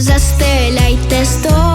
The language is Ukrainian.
застеляйте сто.